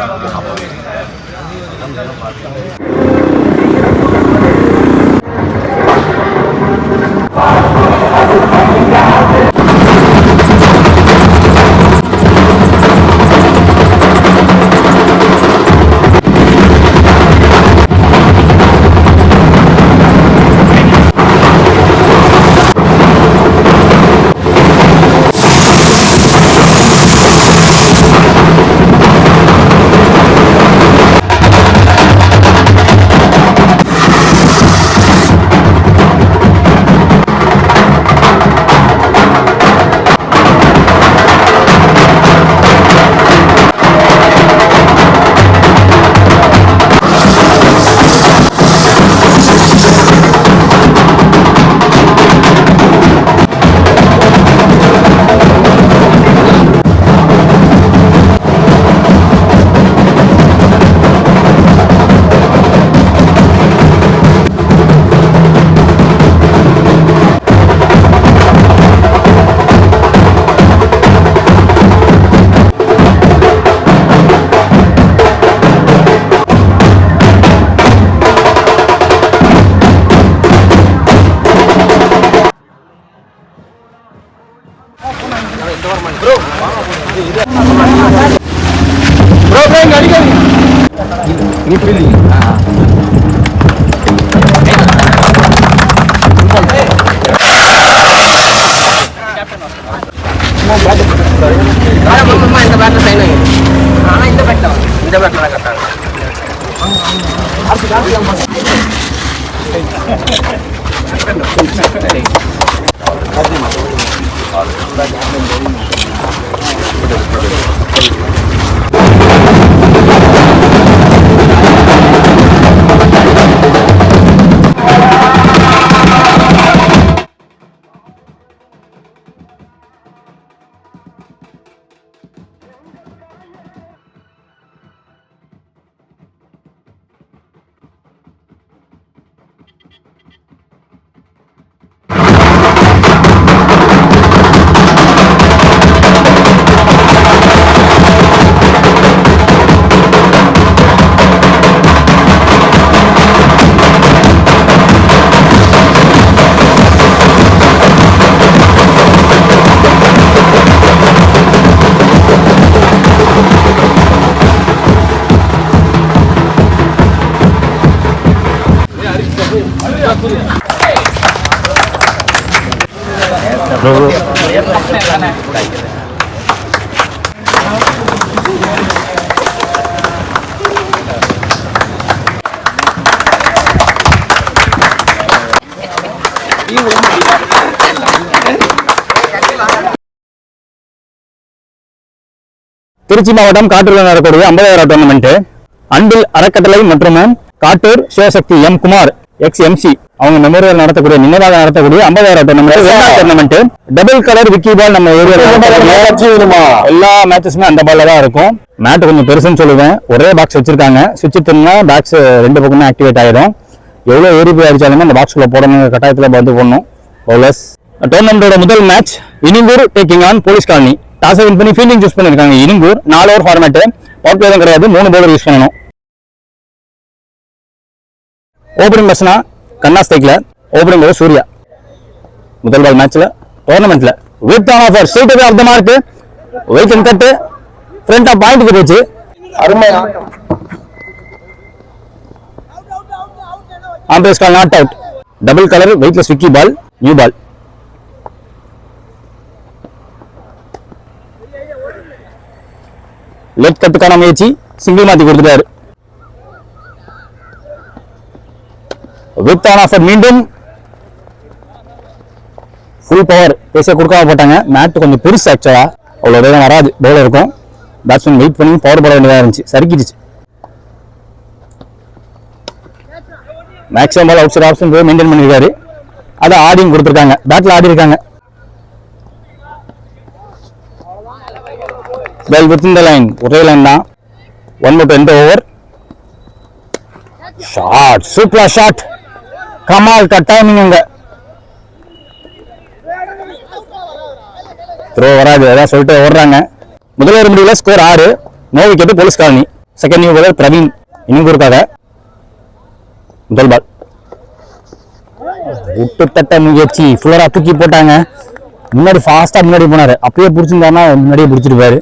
இந்த பேட்டில் இந்த பேட்டில் தான் கரெக்டாக திருச்சி மாவட்டம் காட்டூரில் நடக்கக்கூடிய ஐம்பதாயிரம் டோர்னமெண்ட் அன்பில் அறக்கட்டளை மற்றும் Kattur Sivasakthi M Kumar X MC அவங்க மெமோரியல் நடத்தக்கூடிய நினைவாக நடத்தக்கூடிய ஐம்பதாயிரம் tournament tournament double colour Vicky ball நம்ம ஏரியா எல்லா மேட்சஸுமே அந்த பால்ல தான் இருக்கும். மேட் கொஞ்சம் பெருசுன்னு சொல்லுவேன். ஒரே பாக்ஸ் வச்சிருக்காங்க. சுவிட்ச் திருந்தா பாக்ஸ் ரெண்டு பக்கமே ஆக்டிவேட் ஆயிடும். எவ்வளவு ஏறி போய் அடிச்சாலுமே அந்த பாக்ஸ்ல போடணும். கட்டாயத்துல வந்து போடணும். பவுலர்ஸ் டோர்னமெண்டோட முதல் match Inungur taking on police colony toss win பண்ணி ஃபீல்டிங் சூஸ் பண்ணிருக்காங்க இனிங்கூர் நாலு ஓவர் ஃபார்மேட் பவர் பிளே தான் கிடையாது. மூணு பவுலர் யூஸ் பண்ணணும். ஓப்பனிங் பர்சனா கண்ணா ஸ்டைக்கில் ஓப்பனிங் பவுலர் சூர்யா. முதல் பால் மேட்ச்ல டோர்னமெண்ட்ல with on offer straight off the mark wide and front of பாயிண்ட்டுக்கு போச்சு. அருமையா. Umpire's call not out double colour weightless Vicky ball new ball left கட்டுக்கான முயற்சி சிங்கிள் மாத்தி கொடுத்துட்டாரு. வித் ஆன் ஆஃபர் மீண்டும் ஃபுல் பவர் பேச கொடுக்காம போட்டாங்க. மேட் கொஞ்சம் பெருசு ஆக்சுவலா அவ்வளோ வேகம் வராது பவுலர் இருக்கும். பேட்ஸ்மேன் வெயிட் பண்ணி பவர் போட வேண்டியதாக இருந்துச்சு. சறுக்கிடுச்சு. Maximum ball outside option போய் மெயின்டைன் பண்ணியிருக்காரு அதை ஆடியும் கொடுத்துருக்காங்க. பேட்டில் ஆடி இருக்காங்க. வெல் வித் இந்த லைன் ஒரே லைன் தான். ஒன் மோட் எந்த ஓவர் ஷார்ட் சூப்பர் ஷார்ட் கமால் கட்டாயமிங்க அங்க த்ரோ வராது அதான் சொல்லிட்டு ஓடுறாங்க. முதல் ஒரு முடிவில் ஸ்கோர் ஆறு. No wicket police colony. Second new bowler Praveen இன்னும் கொடுக்காத. முதல் பால் விட்டு தட்ட முயற்சி ஃபுல்லரா தூக்கி போட்டாங்க. முன்னாடி ஃபாஸ்ட்டாக முன்னாடி போனார். அப்பயே பிடிச்சிருந்தாருன்னா முன்னாடியே பிடிச்சிருப்பாரு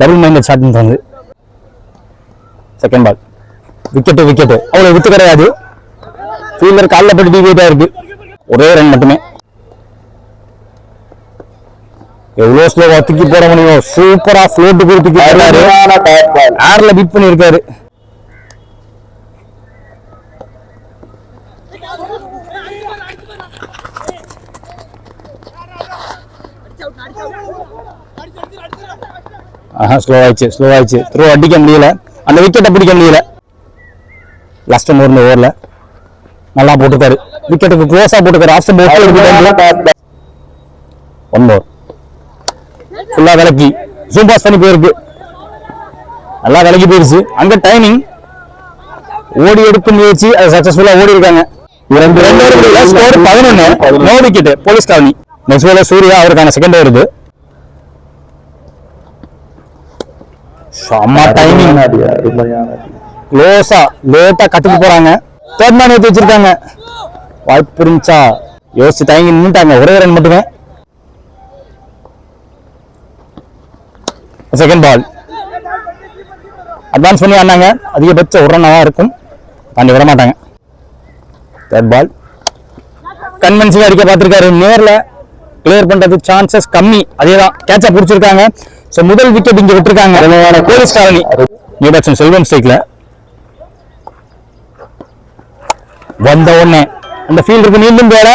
டபுள் மைண்டட் ஷாட்னு தந்து செகண்ட் பால் விக்கெட்டு விக்கெட்டு அவ்வளோ வித்து கிடையாது. ஃபீல்டர் காலில் போட்டு டிவியேட்டாக இருக்கு. ஒரே ரன் மட்டுமே. எவ்வளோ ஸ்லோவா தூக்கி போட முடியும். சூப்பரா ஃப்ளோட் போய் தூக்கி போடுறாரு. ஏர்ல பீட் பண்ணியிருக்காரு ஆஹா ஸ்லோ ஆயிடுச்சு ஸ்லோ ஆயிடுச்சு. த்ரோ அடிக்க முடியல. அந்த விக்கெட்டை பிடிக்க முடியல. லாஸ்ட் இந்த ஓவரில் நல்லா போட்டுருக்காரு. விக்கெட்டுக்கு ஆஃப்டர் ஒன் ஓவர் ஃபுல்லாக விலக்கி. ஜூம் பாஸ் பண்ணி போயிருக்கு. நல்லா விலகி போயிருச்சு. அங்க டைமிங் ஓடி எடுக்கும் முயற்சி. அது சக்சஸ்ஃபுல்லா ஓடி இருக்காங்க. ரெண்டு ரெண்டு ஸ்கோர் பதினொன்னு. No wicket police colony. Next Surya அவருக்கான செகண்ட் ஓவர் இது செம்ம டைமிங் க்ளோஸா லேட்டா கட்டுக்கு போறாங்க. தேர்ட் மேன் ஏற்றி வச்சிருக்காங்க. வாய்ப்பு இருந்துச்சா யோசிச்சு தயங்கி நின்னுட்டாங்க. ஒரே ரன் மட்டுமே. Second ball. அட்வான்ஸ் பண்ணி ஆடினாங்க. அதிகபட்ச ஒரு ரன்னாக இருக்கும். தாண்டி விட மாட்டாங்க தேர்ட் பால் கன்வென்சிங் அடிக்க பார்த்துருக்காரு. நேரில் கிளியர் பண்றது சான்சஸ் கம்மி. அதே தான் கேட்சா பிடிச்சிருக்காங்க. ஸோ முதல் விக்கெட் இங்க விட்டுருக்காங்க. Police colony new batsman Selvam ஸ்டேக்ல வந்த உடனே. அந்த ஃபீல்டுக்கு மீண்டும் பேர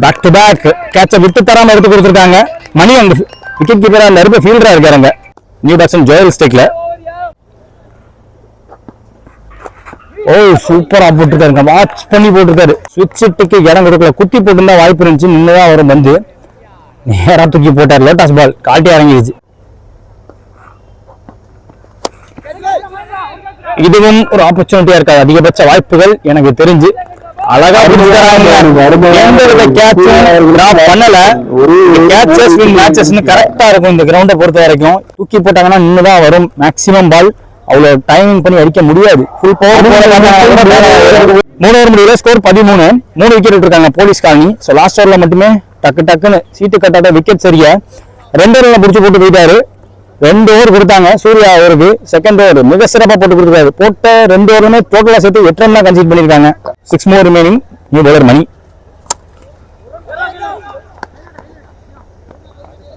பேக் டு பேக் கேட்சை விட்டு தராமல் எடுத்து கொடுத்துருக்காங்க. மணி அங்க விக்கெட் கீப்பரா நெருப்ப ஃபீல்டராக இருக்காருங்க. நியூ பேட்ஸ்மேன் ஜோயல் ஸ்டேக்ல ஓ சூப்பராக போட்டிருக்காருங்க. வாட்ச் பண்ணி போட்டிருக்காரு. சுவிட்ச் இட்டுக்கு இடம் கொடுக்கல. குத்தி போட்டிருந்தா வாய்ப்பு இருந்துச்சு. நின்னுதான் வரும் வந்து நேராக தூக்கி போட்டார். லோட்டாஸ் பால் காட்டி இறங்கிடுச்சு இதுவும் ஒரு ஆப்பர்ச்சுனிட்டியா இருக்காது. அதிகபட்ச வாய்ப்புகள் எனக்கு தெரிஞ்சு. அழகா பண்ணல. கேட்சஸ் வின் மேட்சஸ்னு கரெக்டா இருக்கும். இந்த கிரவுண்டை பொறுத்த வரைக்கும். தூக்கி போட்டாங்கன்னா நின்னுதான் வரும். மேக்ஸிமம் பால் அவ்வளவு டைமிங் பண்ணி அடிக்க முடியாது. ஃபுல் பவர் மூணு ஓவர் முடியல. ஸ்கோர் பதிமூணு. மூணு விக்கெட் விட்டுருக்காங்க போலீஸ் காலனி. ஸோ லாஸ்ட் ஓவர்ல மட்டுமே டக்கு டக்குன்னு சீட்டு கட்டாட்ட விக்கெட் சரியா. ரெண்டு ஓவர்ல பிடிச்சி போட்டு போயிட்டாரு. ரெண்டு ஓவர் கொடுத்தாங்க. சூர்யா ஓவருக்கு செகண்ட் ஓவர் மிக சிறப்பாக போட்டு கொடுத்துருக்காரு. போட்ட ரெண்டு ஓவருமே டோட்டலாக சேர்த்து எட்டு ரன் தான் கன்சீட் பண்ணியிருக்காங்க. Six more remaining new bowler Mani.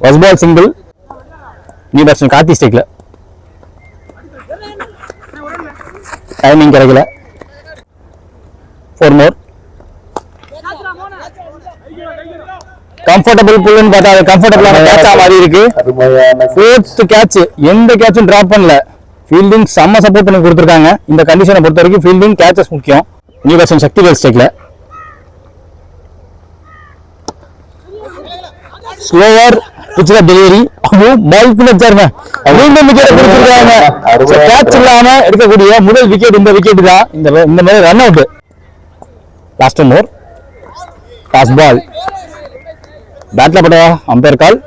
First ball single new batsman Karthi ஸ்டேக்கில் timing கிடைக்கல. ஃபோர் மோர் கம்ஃபர்டபுள் புல்லுன்னு பார்த்தா அது கம்ஃபர்டபுளான கேட்சா மாறி இருக்கு. ஃபோர்த் கேட்ச் எந்த கேட்சும் டிராப் பண்ணல. ஃபீல்டிங் செம்ம சப்போர்ட் பண்ணி கொடுத்துருக்காங்க. இந்த கண்டிஷனை பொறுத்த வரைக்கும் ஃபீல்டிங் கேச்சஸ் முக்கியம். நியூ பேட்ஸ்மேன் சக்தி வேல் ஸ்டேக்ல ஸ்லோவர் பிச் டெலிவரி அதுவும் பால் பின் வச்சாருங்க மீண்டும் விக்கெட் கொடுத்துருக்காங்க. கேட்ச் இல்லாம எடுக்கக்கூடிய முதல் விக்கெட் இந்த விக்கெட் தான். இந்த இந்த மாதிரி run out last more toss ball பேட்ல பட umpire call.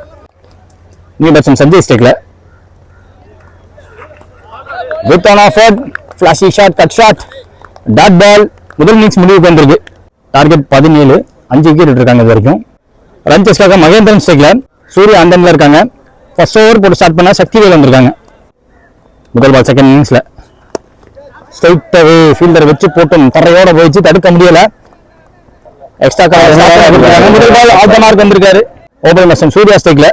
New batsman Sanjay ஸ்டேக்ல with on off flashy shot cut shot dot ball முதல் இன்னிங்ஸ் முடிவுக்கு வந்திருக்கு. டார்கெட் பதினேழு. அஞ்சு விக்கெட் இருக்காங்க இது வரைக்கும். ரன்சஸ்க்காக மகேந்திரன் ஸ்டேக்ல சூரிய அண்டன்ல இருக்காங்க. ஃபர்ஸ்ட் ஓவர் போட்டு ஸ்டார்ட் பண்ண சக்திவேல் வந்திருக்காங்க. முதல் பால் செகண்ட் இன்னிங்ஸில் ஸ்ட்ரைட்டாகவே ஃபீல்டர் வச்சு போட்டும். தரையோட போயிடுச்சு. தடுக்க முடியலை. எக்ஸ்ட்ரா முதல் பால் ஆல் த மார்க் வந்திருக்காரு ஓபன் மஸ்டன் சூர்யா ஸ்டேக்ல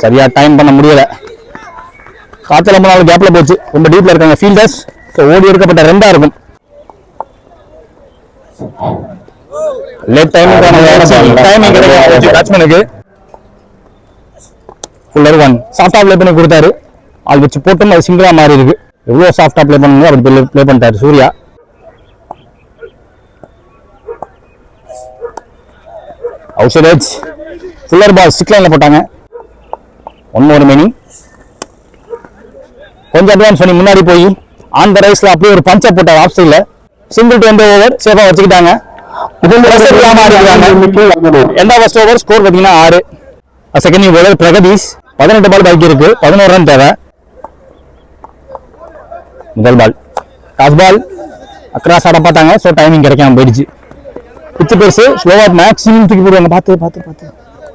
சரியா டைம் பண்ண முடியல காத்துல ரொம்ப நாள் கேப்ல போச்சு ரொம்ப டீப்ல இருக்காங்க ஃபீல்டர்ஸ் ஸோ ஓடி எடுக்கப்பட்ட ரெண்டா இருக்கும் லேட் டைமிங் டைமிங் கிடைக்கும் பேட்ஸ்மேனுக்கு ஃபுல்லர் ஒன் சாஃப்டா ப்ளே பண்ணி கொடுத்தாரு ஆள் வச்சு போட்டும் அது சிங்கிளா மாறி இருக்கு எவ்வளோ சாஃப்டா ப்ளே பண்ணணும் அப்படி ப்ளே பண்ணிட்டாரு Surya out side edge fuller ball stick லைனில் போட்டாங்க. ஒன் ஒரு மினி கொஞ்சம் அட்வான்ஸ் பண்ணி முன்னாடி போய் ஆன் த ரைஸில் அப்படியே ஒரு பஞ்ச போட்ட ஆஃப் சைடில் சிங்கிள் டு எந்த ஓவர் சேஃபாக வச்சுக்கிட்டாங்க. pressure எந்த ஃபர்ஸ்ட் ஓவர் ஸ்கோர் பார்த்தீங்கன்னா ஆறு. Second over Pragadeesh. பதினெட்டு பால் பாக்கி இருக்கு. பதினோரு ரன் தேவை. முதல் பால் டாஸ் பால் அக்ராஸ் ஆட பார்த்தாங்க. ஸோ டைமிங் கிடைக்காம போயிடுச்சு. பிச்சு பெருசு ஸ்லோவா மேக்ஸிமம் தூக்கி போடுவாங்க. பார்த்து பார்த்து பார்த்து.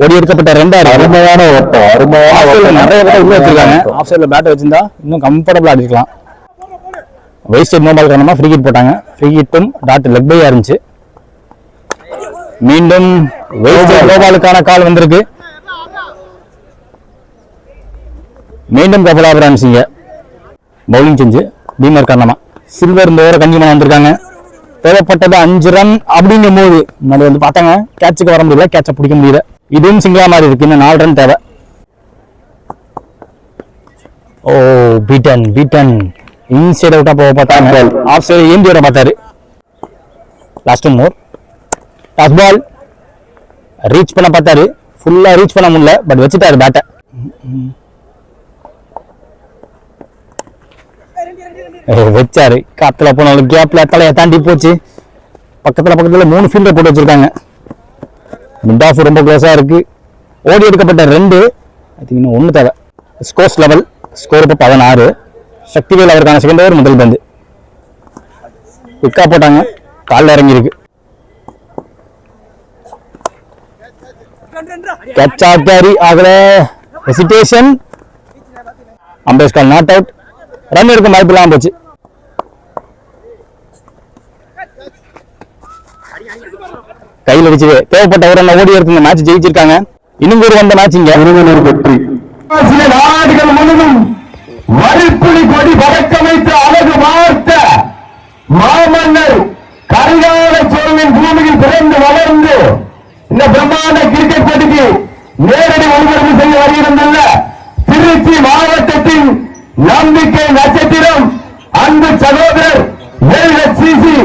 ஓடி எடுக்கப்பட்ட ரெண்டாயிரம் அருமையான ஓட்டம் அருமையான நிறைய பேர் உள்ள வச்சிருக்காங்க. ஆஃப் சைடில் பேட் வச்சிருந்தா இன்னும் கம்ஃபர்டபுளாக அடிக்கலாம் வெயிஸ்டேஜ் நோ பால் காரணமாக ஃப்ரீ ஹிட் போட்டாங்க. ஃப்ரீ ஹிட்டும் டாட் லெக் பையா இருந்துச்சு. மீண்டும் வெயிஸ்டேஜ் நோ பாலுக்கான கால் வந்திருக்கு. மீண்டும் கபலாபுரம் சிங்க பவுலிங் செஞ்சு. பீமர் காரணமா. சில்வர் இந்த ஓவரை கஞ்சிமனம் வந்திருக்காங்க. தேவைப்பட்டது அஞ்சு ரன் அப்படிங்கும் போது முன்னாடி வந்து பார்த்தாங்க கேட்சுக்கு வர முடியல கேட்சை பிடிக்க முடியல. இதுவும் சிங்கிளா மாதிரி இருக்கு இன்னும் நாலு ரன் தேவை. ஓ பீட்டன் பீட்டன் இன்சைட் அவுட்டா போக பார்த்தாங்க. ஆஃப் சைடு ஏந்தி வர பார்த்தாரு. Last more toss ball reach பண்ண பார்த்தாரு. ஃபுல்லா ரீச் பண்ண முடியல பட் வச்சுட்டாரு பேட்டை வச்சாரு. காத்துல போனாலும் கேப்ல தலையை தாண்டி போச்சு. பக்கத்துல பக்கத்துல மூணு ஃபீல்டர் போட்டு வச்சிருக்காங்க. மிட் ஆஃப் ரொம்ப க்ளோஸா இருக்கு. ஓடி எடுக்கப்பட்ட ரெண்டு இன்னும் ஒன்று தேவை. ஸ்கோர்ஸ் லெவல் ஸ்கோர் இப்போ பதினாறு. சக்திவேல் அவருக்கான செகண்ட் ஓவர் முதல் பந்து. விக்கா போட்டாங்க. காலில் இறங்கியிருக்கு. கேட்சா கேரி ஆகல. Hesitation umpire's call not out run எடுக்க வாய்ப்பு இல்லாம போச்சு. கையில் அடிச்சு தேவைப்பட்ட ஒரு ரன் ஓடி எடுத்து இந்த மேட்ச் ஜெயிச்சிருக்காங்க. இன்னும் ஒரு வந்த மேட்ச் இங்க. வெற்றி சில நாடுகள் முழுவதும் வரிப்புலி கொடி பறக்கமைத்து அழகு வார்த்த மாமன்னர் கரிகால சோழனின் பூமியில் பிறந்து வளர்ந்து இந்த பிரம்மாண்ட கிரிக்கெட் போட்டிக்கு நேரடி ஒளிபரப்பு செய்ய வருகிறதுள்ள திருச்சி மாவட்டத்தின் நம்பிக்கை நட்சத்திரம் அன்பு சகோதரர் சிசி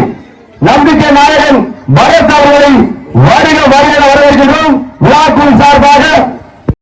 நம்பிக்கை நாயகன் பரத் அவர்களை வருக வருக வரவேற்கிறோம் விழாக்குழு சார்பாக